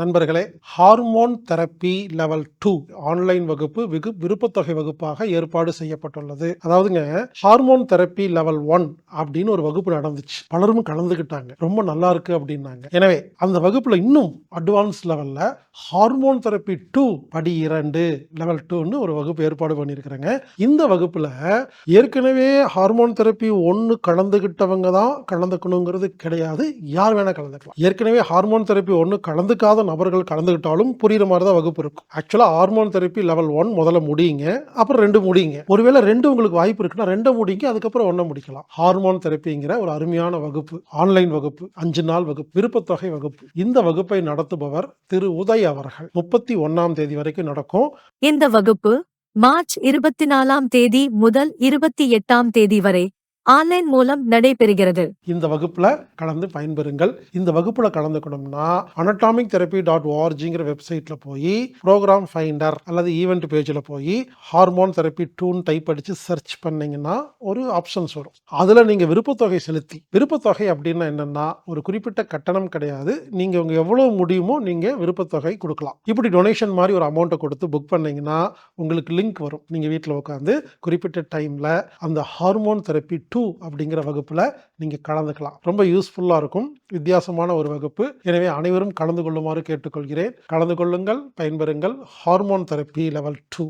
நண்பர்களே hormone therapy level two online வகுப்பு வெகு விருப்பத்தொகை வகுப்பாக ஏற்பாடு செய்யப்பட்டுள்ளது. அதாவதுங்க ஹார்மோன் தெரப்பி லெவல் ஒன் அப்படின்னு ஒரு வகுப்பு நடந்துச்சு. பலரும் கலந்துக்கிட்டாங்க ரொம்ப நல்லா இருக்கு அப்படின்னாங்க. எனவே அந்த வகுப்புல இன்னும் அட்வான்ஸ் லெவல்ல ஹார்மோன் தெரப்பி டூ படி இரண்டு லெவல் டூன்னு ஒரு வகுப்பு ஏற்பாடு பண்ணியிருக்கிறேங்க. இந்த வகுப்புல ஏற்கனவே ஹார்மோன் தெரப்பி ஒன்று கலந்துக்கிட்டவங்க தான் கலந்துக்கணுங்கிறது கிடையாது. யார் வேணா கலந்துக்கலாம். ஏற்கனவே ஹார்மோன் தெரப்பி ஒன்று கலந்துக்காத நபர்கள் கலந்துக்கிட்டாலும் புரியுற மாதிரி தான் வகுப்பு இருக்கும். ஆக்சுவலாக ஹார்மோன் தெரப்பி லெவல் ஒன் முதல்ல முடியுங்க அப்புறம் ரெண்டு முடியுங்க. ஒருவேளை ரெண்டு உங்களுக்கு வாய்ப்பு இருக்குன்னா ரெண்டை முடிங்க அதுக்கப்புறம் ஒன்றை முடிக்கலாம். ஹார்மோன் தெரப்பிங்கிற ஒரு அருமையான வகுப்பு ஆன்லைன் வகுப்பு அஞ்சு நாள் வகுப்பு விருப்பத்தொகை வகுப்பு. இந்த வகுப்பை நடத்துபவர் திரு உதய் அவர்கள். முப்பத்தி ஒன்னாம் தேதி வரைக்கும் நடக்கும். இந்த வகுப்பு மார்ச் இருபத்தி நாலாம் தேதி முதல் இருபத்தி எட்டாம் தேதி வரை ஆன்லைன் மூலம் நடைபெறுகிறது. இந்த வகுப்புல கலந்து பயன்பெறுங்கள். இந்த வகுப்புல கலந்துக்கணும்னா அனட்டாமிக் தெரப்பி டாட் ஓஆர்ஜிங்கிற வெப்சைட்ல போய் ப்ரோக்ராம் ஃபைண்டர் அல்லது ஈவெண்ட் பேஜில் போய் ஹார்மோன் தெரப்பி டூன் டைப் அடிச்சு சர்ச் பண்ணீங்கன்னா ஒரு ஆப்ஷன்ஸ் வரும். அதுல நீங்க விருப்பத்தொகை செலுத்தி. விருப்பத்தொகை அப்படின்னா என்னன்னா ஒரு குறிப்பிட்ட கட்டணம் கிடையாது. நீங்க உங்க எவ்வளவு முடியுமோ நீங்க விருப்பத்தொகை கொடுக்கலாம். இப்படி டொனேஷன் மாதிரி ஒரு அமௌண்ட்டை கொடுத்து புக் பண்ணீங்கன்னா உங்களுக்கு லிங்க் வரும். நீங்க வீட்டில் உட்காந்து குறிப்பிட்ட டைம்ல அந்த ஹார்மோன் தெரப்பி டூ அப்படிங்கிற வகுப்பில் நீங்கள் கலந்துக்கலாம். ரொம்ப யூஸ்ஃபுல்லாக இருக்கும். வித்தியாசமான ஒரு வகுப்பு. எனவே அனைவரும் கலந்து கொள்ளுமாறு கேட்டுக்கொள்கிறேன். கலந்து கொள்ளுங்கள் பயன்பெறுங்கள். Hormone therapy level two